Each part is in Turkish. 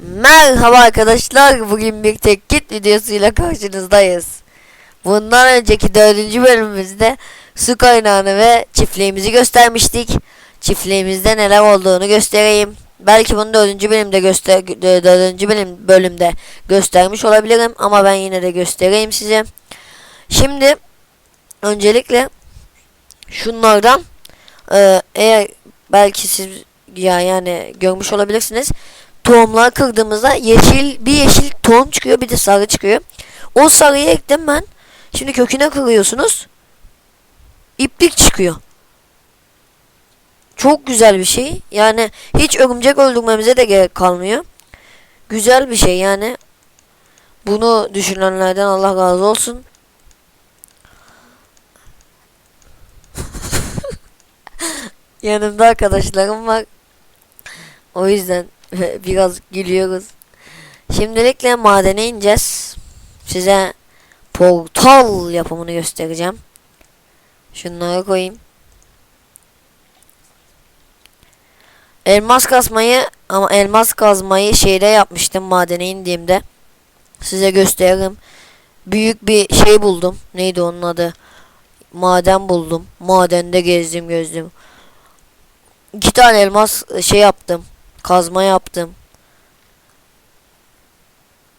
Merhaba arkadaşlar. Bugün bir tek git videosuyla karşınızdayız. Bundan önceki dördüncü bölümümüzde su kaynağını ve çiftliğimizi göstermiştik. Çiftliğimizde neler olduğunu göstereyim. Belki bunu dördüncü bölümde göster dördüncü bölüm bölümde göstermiş olabilirim ama ben yine de göstereyim size. Şimdi öncelikle şunlardan e, eğer belki siz ya yani görmüş olabilirsiniz tohumları kırdığımızda yeşil bir yeşil tohum çıkıyor bir de sarı çıkıyor. O sarıyı ektim ben. Şimdi köküne kırıyorsunuz. İplik çıkıyor. Çok güzel bir şey. Yani hiç örümcek öldürmemize de gerek kalmıyor. Güzel bir şey yani. Bunu düşünenlerden Allah razı olsun. Yanımda arkadaşlarım var. O yüzden biraz gülüyoruz. Şimdilikle madene ineceğiz. Size portal yapımını göstereceğim. Şunları koyayım. Elmas kazmayı ama elmas kazmayı şeyde yapmıştım madene indiğimde. Size gösteririm. Büyük bir şey buldum. Neydi onun adı? Maden buldum. Madende gezdim gözüm. İki tane elmas şey yaptım. Kazma yaptım.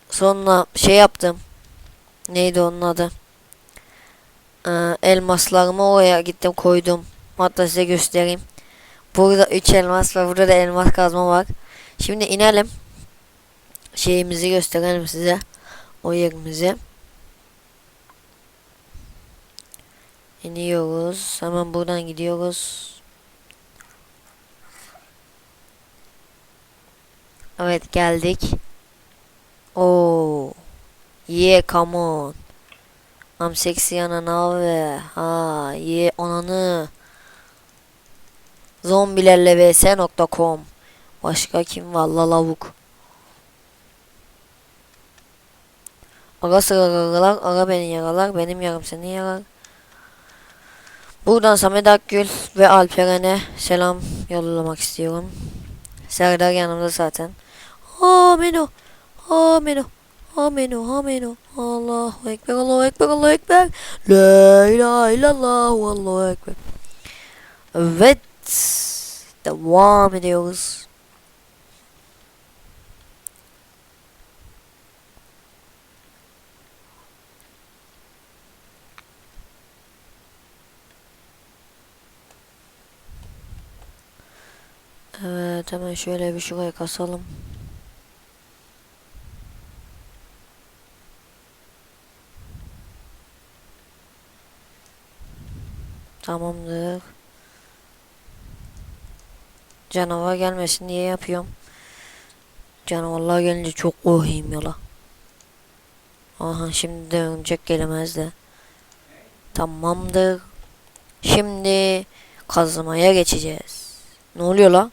Sonra şey yaptım. Neydi onun adı? Ee, elmaslarımı oraya gittim koydum. Hatta size göstereyim. Burada 3 elmas var. Burada da elmas kazma var. Şimdi inelim. Şeyimizi gösterelim size. O yerimizi. İniyoruz. Hemen buradan gidiyoruz. Evet geldik. Oo. Yeah come on. I'm sexy yana abi. Ha ye ananı. Zombilerle vs.com Başka kim var la lavuk. Ara sıra aralar, ara beni yaralar, benim yarım seni yarar. Buradan Samet Akgül ve Alperen'e selam yollamak istiyorum. Serdar yanımda zaten. Amino. Amino. Amino. Amino. Allahu Ekber. Allahu Ekber. Allahu Ekber. La ilahe illallah. Allahu Ekber. Evet. Devam ediyoruz. Evet hemen şöyle bir şuraya kasalım. Tamamdır. Canavar gelmesin diye yapıyorum. Canavarlar gelince çok korkayım yola. Aha şimdi de gelemez de. Tamamdır. Şimdi kazmaya geçeceğiz. Ne oluyor la?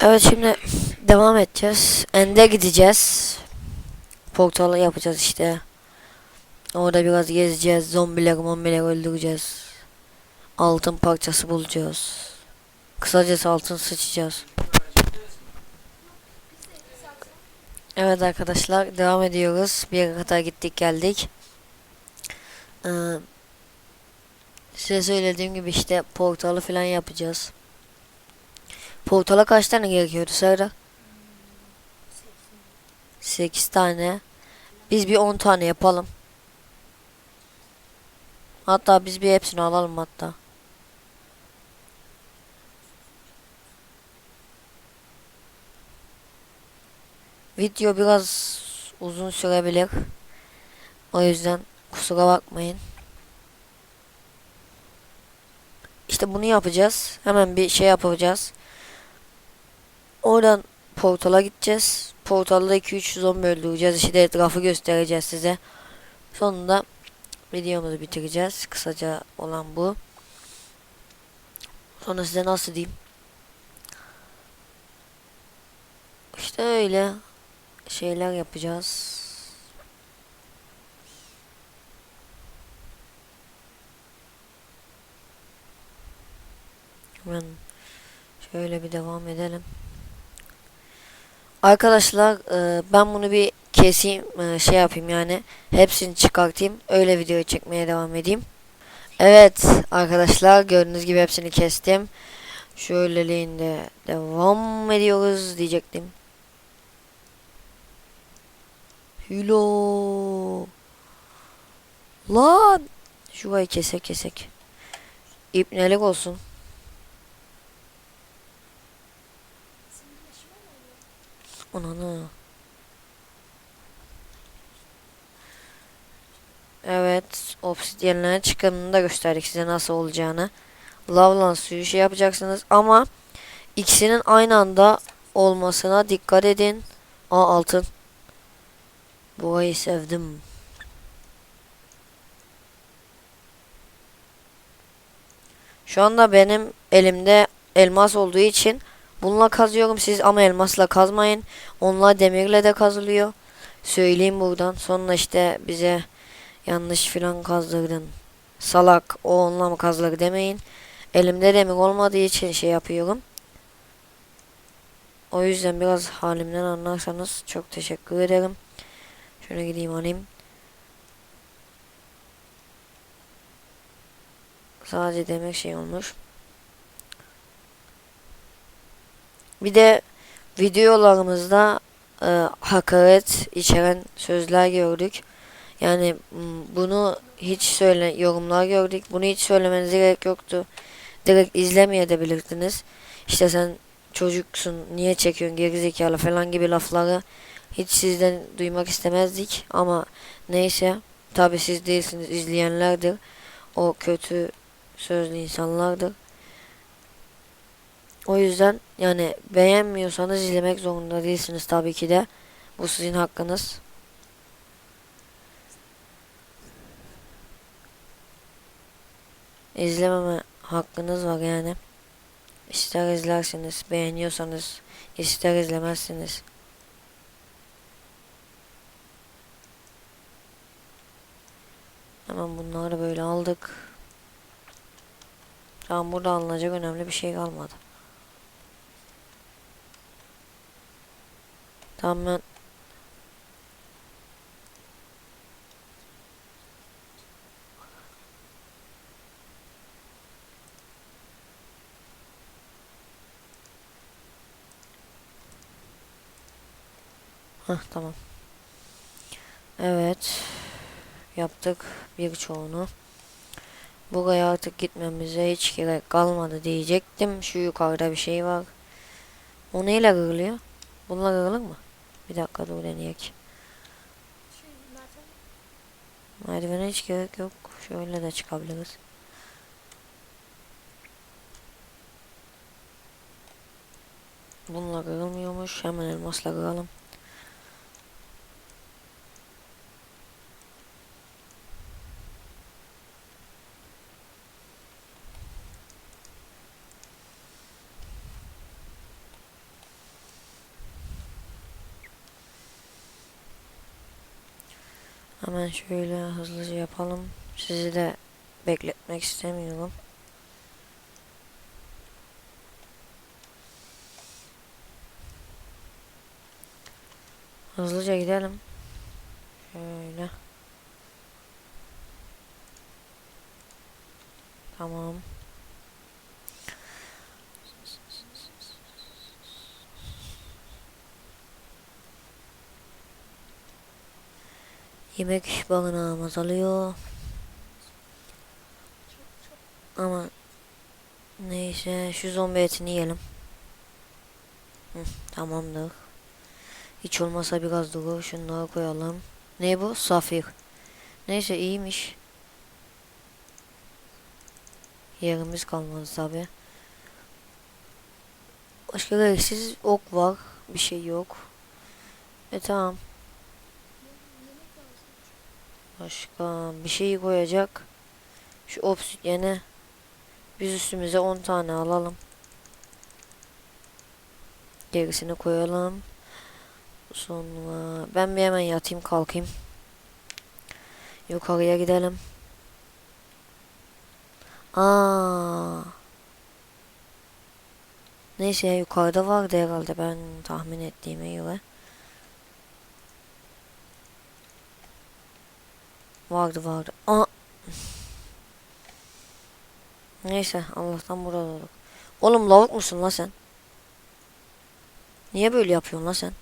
Evet şimdi devam edeceğiz. Ende gideceğiz. Portalı yapacağız işte. Orada biraz gezeceğiz. Zombiler mombiler öldüreceğiz. Altın parçası bulacağız. Kısacası altın sıçacağız. Evet arkadaşlar devam ediyoruz. Bir yere kadar gittik geldik. Ee, size söylediğim gibi işte portalı falan yapacağız. Portala kaç tane gerekiyordu Serdar? 8 tane. Biz bir 10 tane yapalım. Hatta biz bir hepsini alalım hatta. Video biraz uzun sürebilir. O yüzden kusura bakmayın. İşte bunu yapacağız. Hemen bir şey yapacağız. Oradan portala gideceğiz. Portalda 2-3 zombi öldüreceğiz. İşte etrafı göstereceğiz size. Sonunda videomuzu bitireceğiz. Kısaca olan bu. Sonra size nasıl diyeyim? İşte öyle şeyler yapacağız. Hemen Şöyle bir devam edelim. Arkadaşlar e, ben bunu bir keseyim e, şey yapayım yani hepsini çıkartayım öyle video çekmeye devam edeyim. Evet arkadaşlar gördüğünüz gibi hepsini kestim. Şöyleliğinde devam ediyoruz diyecektim. Hülo. Lan. Şurayı kesek kesek. İpnelik olsun. Ananı. Evet, obsidyenlerin çıkanını da gösterdik size nasıl olacağını. Lavlan suyu şey yapacaksınız ama ikisinin aynı anda olmasına dikkat edin. Aa altın. Burayı sevdim. Şu anda benim elimde elmas olduğu için bununla kazıyorum siz ama elmasla kazmayın. Onlar demirle de kazılıyor. Söyleyeyim buradan. Sonra işte bize yanlış filan kazdırdın. Salak o onunla mı kazılır demeyin. Elimde demir olmadığı için şey yapıyorum. O yüzden biraz halimden anlarsanız çok teşekkür ederim. Şöyle gideyim alayım. Sadece demek şey olmuş. Bir de videolarımızda e, hakaret içeren sözler gördük. Yani bunu hiç söyle yorumlar gördük. Bunu hiç söylemenize gerek yoktu. Direkt izlemeye de bilirdiniz. İşte sen çocuksun niye çekiyorsun gerizekalı falan gibi lafları hiç sizden duymak istemezdik ama neyse tabi siz değilsiniz izleyenlerdir o kötü sözlü insanlardır o yüzden yani beğenmiyorsanız izlemek zorunda değilsiniz tabii ki de bu sizin hakkınız izlememe hakkınız var yani ister izlersiniz beğeniyorsanız ister izlemezsiniz Hemen bunları böyle aldık. Tamam burada alınacak önemli bir şey kalmadı. Tamam ben Hah tamam. Evet yaptık birçoğunu. Buraya artık gitmemize hiç gerek kalmadı diyecektim. Şu yukarıda bir şey var. O neyle kırılıyor? Bununla kırılır mı? Bir dakika dur deneyek. Merdivene hiç gerek yok. Şöyle de çıkabiliriz. Bununla kırılmıyormuş. Hemen elmasla kıralım. Hemen şöyle hızlıca yapalım. Sizi de bekletmek istemiyorum. Hızlıca gidelim. Şöyle. Tamam. Yemek bağınağımız alıyor. Ama neyse şu zombi etini yiyelim. Hı, tamamdır. Hiç olmasa biraz durur. Şunları koyalım. Ne bu? Safir. Neyse iyiymiş. Yerimiz kalmadı tabi. Başka gereksiz ok var. Bir şey yok. E tamam. Başka bir şey koyacak. Şu obsidyeni biz üstümüze 10 tane alalım. Gerisini koyalım. Sonra ben bir hemen yatayım kalkayım. Yukarıya gidelim. Aa. Neyse yukarıda vardı herhalde ben tahmin ettiğime göre. Vardı vardı. Aa. Neyse Allah'tan burada olduk. Oğlum lavuk musun la sen? Niye böyle yapıyorsun la sen?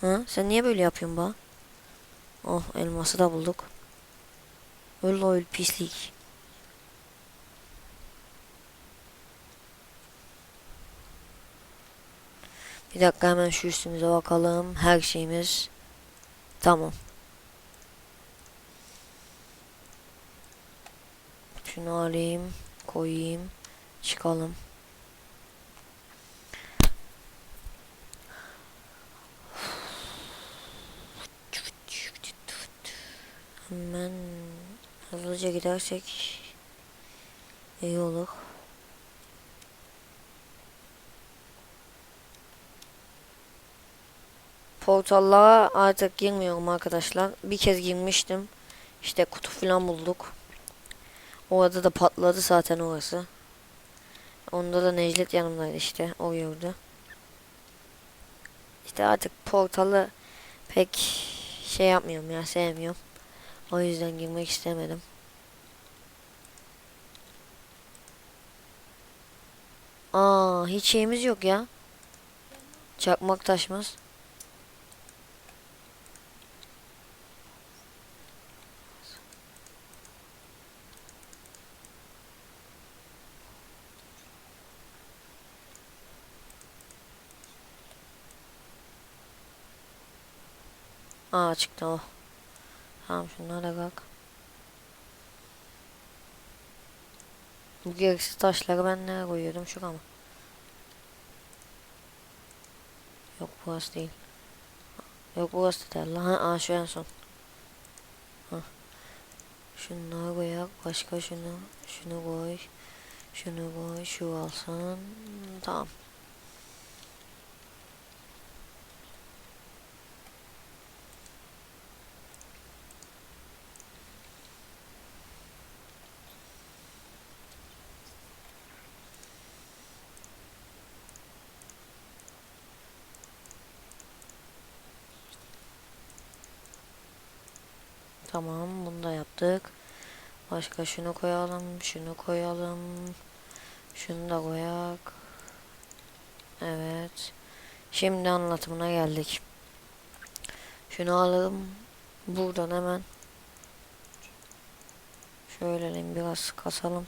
Ha? Sen niye böyle yapıyorsun ba? Oh elması da bulduk. Öl öl pislik. Bir dakika hemen şu üstümüze bakalım. Her şeyimiz tamam. Şunu alayım, koyayım, çıkalım. Hemen hızlıca gidersek iyi olur. Portallara artık girmiyorum arkadaşlar. Bir kez girmiştim. İşte kutu falan bulduk. Orada da patladı zaten orası. Onda da Necdet yanımdaydı işte. O gördü. İşte artık portalı pek şey yapmıyorum ya sevmiyorum. O yüzden girmek istemedim. Aa hiç şeyimiz yok ya. Çakmak taşmaz. Aa çıktı o. Tamam şunlara kalk. Bu gereksiz taşları ben nereye koyuyordum? Şuraya mı? Yok burası değil. Yok burası da değil. Ha, aa şu en son. Ha. Şunları koyak. Başka şunu. Şunu koy. Şunu koy. Şu alsın. Tamam bunu da yaptık. Başka şunu koyalım. Şunu koyalım. Şunu da koyak. Evet. Şimdi anlatımına geldik. Şunu alalım. Buradan hemen. Şöyle biraz kasalım.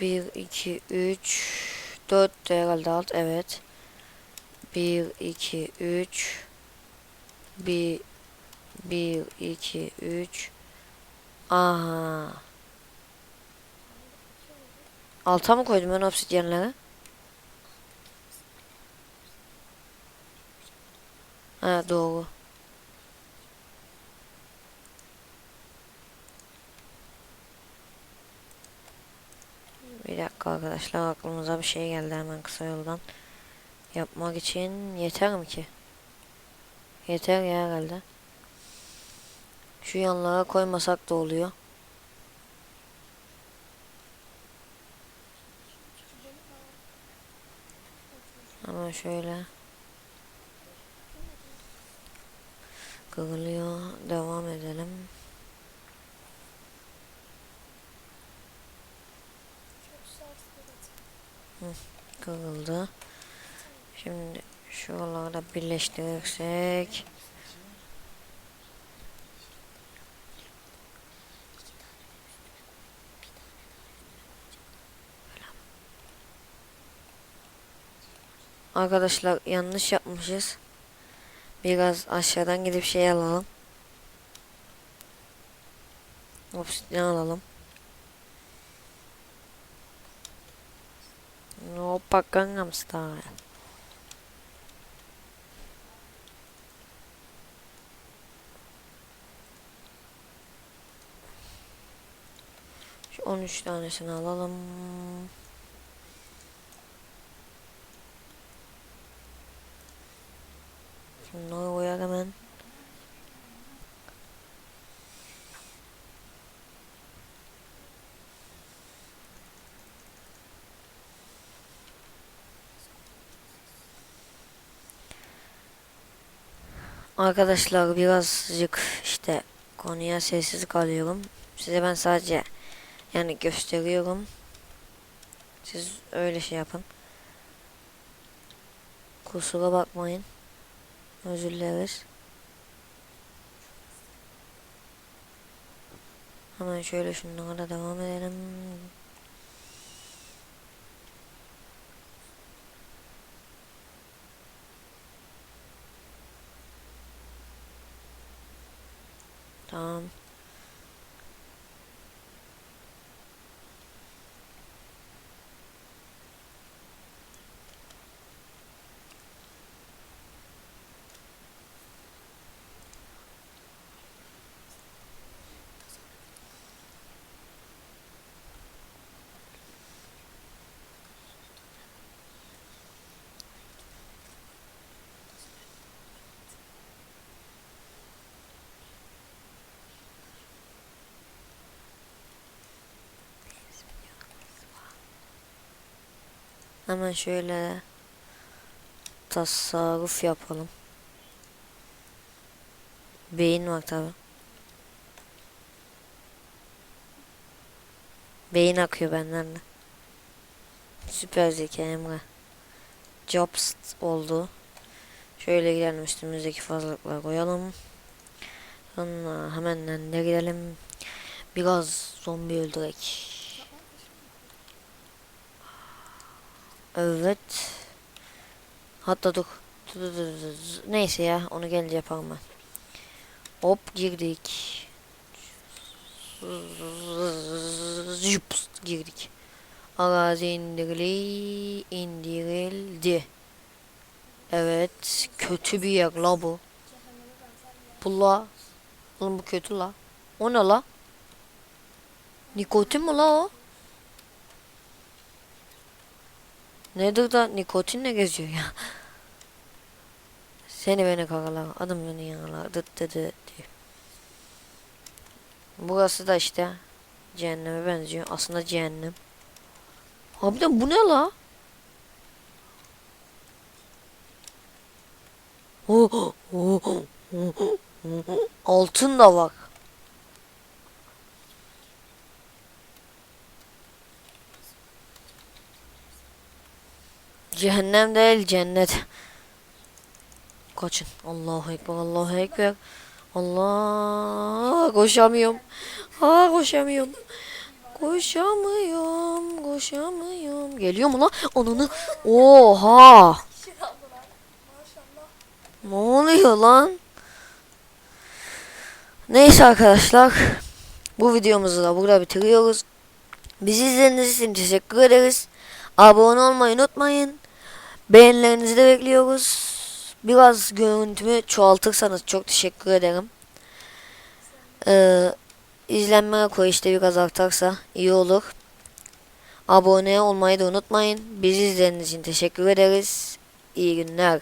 1, 2, 3, 4 de herhalde alt. Evet. 1, 2, 3, 1, 1, 2, 3. Aha. Alta mı koydum ben obsidyenleri? Ha doğru. Bir dakika arkadaşlar aklımıza bir şey geldi hemen kısa yoldan. Yapmak için yeter mi ki? Yeter ya herhalde. Şu yanlara koymasak da oluyor. Hemen şöyle. Kırılıyor. Devam edelim. Kırıldı. Şimdi şuraları da birleştirirsek. Arkadaşlar yanlış yapmışız. Biraz aşağıdan gidip şey alalım. Obsidian alalım. Opa Gangnam Style. Şu 13 tanesini alalım. Şunları koyak hemen. Arkadaşlar birazcık işte konuya sessiz kalıyorum. Size ben sadece yani gösteriyorum. Siz öyle şey yapın. Kusura bakmayın. Özür dileriz. Hemen şöyle şunlara devam edelim. Tamam. Hemen şöyle tasarruf yapalım. Beyin var tabi. Beyin akıyor benden de. Süper zeka Emre. Jobs oldu. Şöyle gidelim üstümüzdeki fazlalıkları koyalım. Sonra hemen de gidelim. Biraz zombi öldürek. Evet. Hatta dur. Neyse ya onu gelince yapalım ben. Hop girdik. Jups girdik. Arazi indirili indirildi. Evet kötü bir yer la bu. Bu la. Oğlum bu kötü la. O ne la? Nikotin mi la o? Nedir da nikotinle geziyor ya. Seni beni karalar, adım beni yaralar, dıt dıt dıt. Burası da işte cehenneme benziyor. Aslında cehennem. Harbiden bu ne la? Oh, oh, oh. Altın da bak. Cehennem değil cennet. Kaçın. Allahu Ekber, Allahu Ekber. Allah koşamıyorum. Ha koşamıyorum. Koşamıyorum, koşamıyorum. Geliyor mu lan? Ananı. Oha. Ne oluyor lan? Neyse arkadaşlar. Bu videomuzu da burada bitiriyoruz. Bizi izlediğiniz için teşekkür ederiz. Abone olmayı unutmayın. Beğenilerinizi de bekliyoruz. Biraz görüntümü çoğaltırsanız çok teşekkür ederim. Ee, izlenme koy işte biraz artarsa iyi olur. Abone olmayı da unutmayın. Bizi izlediğiniz için teşekkür ederiz. İyi günler.